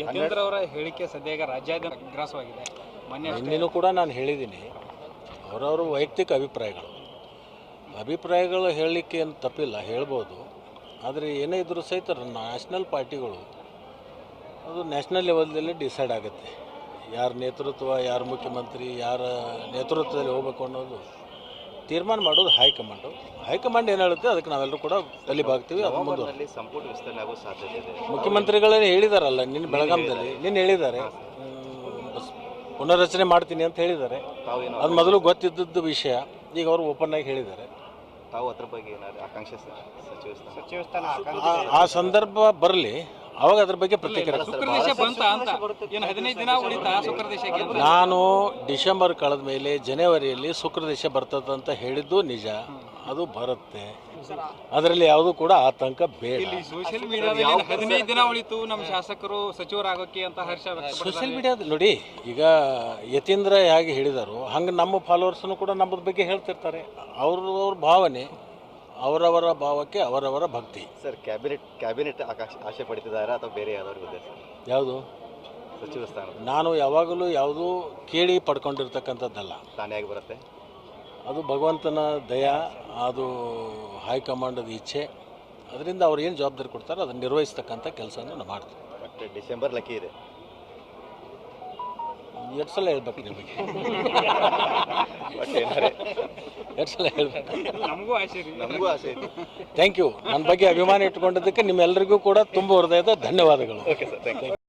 ಯತೀಂದ್ರ ಅವರ ಹೇಳಿಕೆ ಸದ್ಯ ರಾಜ್ಯಾದ್ಯಂತ ಗ್ರಾಸವಾಗಿದೆ ಮೊನ್ನೆ ಕೂಡ ನಾನು ಹೇಳಿದ್ದೀನಿ. ಅವರವರು ವೈಯಕ್ತಿಕ ಅಭಿಪ್ರಾಯಗಳು. ಅಭಿಪ್ರಾಯಗಳು ಹೇಳಲಿಕ್ಕೆ ಏನು ತಪ್ಪಿಲ್ಲ ಹೇಳ್ಬೋದು. ಆದರೆ ಏನೇ ಇದ್ರೂ ಸಹಿತ ನ್ಯಾಷನಲ್ ಪಾರ್ಟಿಗಳು ಅದು ನ್ಯಾಷನಲ್ ಲೆವೆಲ್ದಲ್ಲಿ ಡಿಸೈಡ್ ಆಗುತ್ತೆ. ಯಾರ ನೇತೃತ್ವ ಯಾರು ಮುಖ್ಯಮಂತ್ರಿ ಯಾರ ನೇತೃತ್ವದಲ್ಲಿ ಹೋಗ್ಬೇಕು ಅನ್ನೋದು ತೀರ್ಮಾನ ಮಾಡೋದು ಹೈಕಮಾಂಡು. ಹೈಕಮಾಂಡ್ ಏನು ಹೇಳುತ್ತೆ? ಅದಕ್ಕೆ ನಾವೆಲ್ಲರೂ ಕೂಡ ತಲೆಬಾಗ್ತೀವಿ ಅದು ಮುಂದುವರೆ ನವೆಂಬರ್ನಲ್ಲಿ ಸಂಪುಟ ವಿಸ್ತರಣೆ ಆಗೋ ಸಾಧ್ಯತೆ ಇದೆ. ಮುಖ್ಯಮಂತ್ರಿಗಳೇ ಹೇಳಿದಾರಲ್ಲ ನಿನ್ನ ಬೆಳಗಾಂದಲ್ಲಿ ನಿನ್ನ ಹೇಳಿದ್ದಾರೆ. ಹ್ಮ್, ಬಸ್ ಪುನರ್ರಚನೆ ಮಾಡ್ತೀನಿ ಅಂತ ಹೇಳಿದ್ದಾರೆ. ತಾವು ಏನೋ ಅದು ಮೊದಲು ಗೊತ್ತಿದ್ದದ್ದು ವಿಷಯ. ಈಗ ಅವರು ಓಪನ್ ಆಗಿ ಹೇಳಿದ್ದಾರೆ. ತಾವು ಅದ್ರ ಬಗ್ಗೆ ಏನಾದ್ರು ಆಕಾಂಕ್ಷೆ ಸ- ಸಚಿವ ಸ್ಥಾನ? ಸಚಿವ ಸ್ಥಾನ ಆ- ಆ ಸಂದರ್ಭ ಬರಲಿ. ಅವಾಗ ಅದ್ರ ಬಗ್ಗೆ ಪ್ರತಿಕ್ರಿಯೆ ಕೊಡ್ತೀನಿ. ಅಂತ. ಏನು ಹದಿನೈದು ದಿನ ಉಳಿತಾ ಶುಕ್ರ ದೇಶಕ್ಕೆ ನಾನು ಡಿಸೆಂಬರ್ ಕಳೆದ ಮೇಲೆ ಜನವರಿಯಲ್ಲಿ ಶುಕ್ರ ದೇಶ ಬರ್ತದೆ ಅಂತ ಹೇಳಿದ್ದು ನಿಜ. ಅದು ಬರುತ್ತೆ. ಅದರಲ್ಲಿ ಯಾವುದು ಕೂಡ ಆತಂಕ ಬೇಡ. ಇಲ್ಲಿ ಸೋಷಿಯಲ್ ಮೀಡಿಯಾದಲ್ಲಿ ಹದಿನೈದು ದಿನ ಉಳಿತು ನಮ್ಮ ಶಾಸಕರು ಸಚಿವರಾಗೋಕೆ ಅಂತ ಹರ್ಷ ಸೋಷಿಯಲ್ ಮೀಡಿಯಾದ ನೋಡಿ ಈಗ ಯತೀಂದ್ರ ಹೇಗೆ ಹೇಳಿದರು ಹಂಗೆ ನಮ್ಮ ಫಾಲೋವರ್ಸ್ನು ಕೂಡ ನಮ್ಮ ಬಗ್ಗೆ ಹೇಳ್ತಿರ್ತಾರೆ. ಅವ್ರ ಅವ್ರ ಭಾವನೆ ಅವರವರ ಭಾವಕ್ಕೆ ಅವರವರ ಭಕ್ತಿ. ಸರ್ ಕ್ಯಾಬಿನೆಟ್ ಕ್ಯಾಬಿನೆಟ್ ಆಕಾಶ ಆಶೆ ಪಡಿತಿದ್ದಾರೆ ಅಥವಾ ಬೇರೆ ಯಾವ್ದಾದ್ರು ಇದೆ ಸರ್ ಯಾವುದು? ಸಚಿವ ಸ್ಥಾನ ನಾನು ಯಾವಾಗಲೂ ಯಾವುದೂ ಕೇಳಿ ಪಡ್ಕೊಂಡಿರ್ತಕ್ಕಂಥದ್ದಲ್ಲ. ತಾನೇ ಬರುತ್ತೆ? ಅದು ಭಗವಂತನ ದಯ ಅದು ಹೈಕಮಾಂಡದ ಇಚ್ಛೆ. ಅದರಿಂದ ಅವ್ರು ಏನು ಜವಾಬ್ದಾರಿ ಕೊಡ್ತಾರೋ ಅದನ್ನು ನಿರ್ವಹಿಸ್ತಕ್ಕಂಥ ಕೆಲಸವನ್ನು ನಾನು ಮಾಡ್ತೀವಿ. ಬಟ್ ಡಿಸೆಂಬರ್ ಲಕ್ಕಿ ಇದೆ. ಎರಡು ಸಲ ಹೇಳ್ಬೇಕು ನಿಮಗೆ. ಬಟ್ ಏನಾರೆ? ಎಷ್ಟು ಸಲ ಹೇಳ್ಬೇಕು. ನಮಗೂ ಆಸೆ ನಮಗೂ ಆಸೆ ಇದೆ. ಥ್ಯಾಂಕ್ ಯು ನನ್ನ ಬಗ್ಗೆ ಅಭಿಮಾನ ಇಟ್ಕೊಂಡಿದ್ದಕ್ಕೆ ನಿಮ್ಮೆಲ್ಲರಿಗೂ ಕೂಡ ತುಂಬ ಹೃದಯದ ಧನ್ಯವಾದಗಳು. Okay sir thank you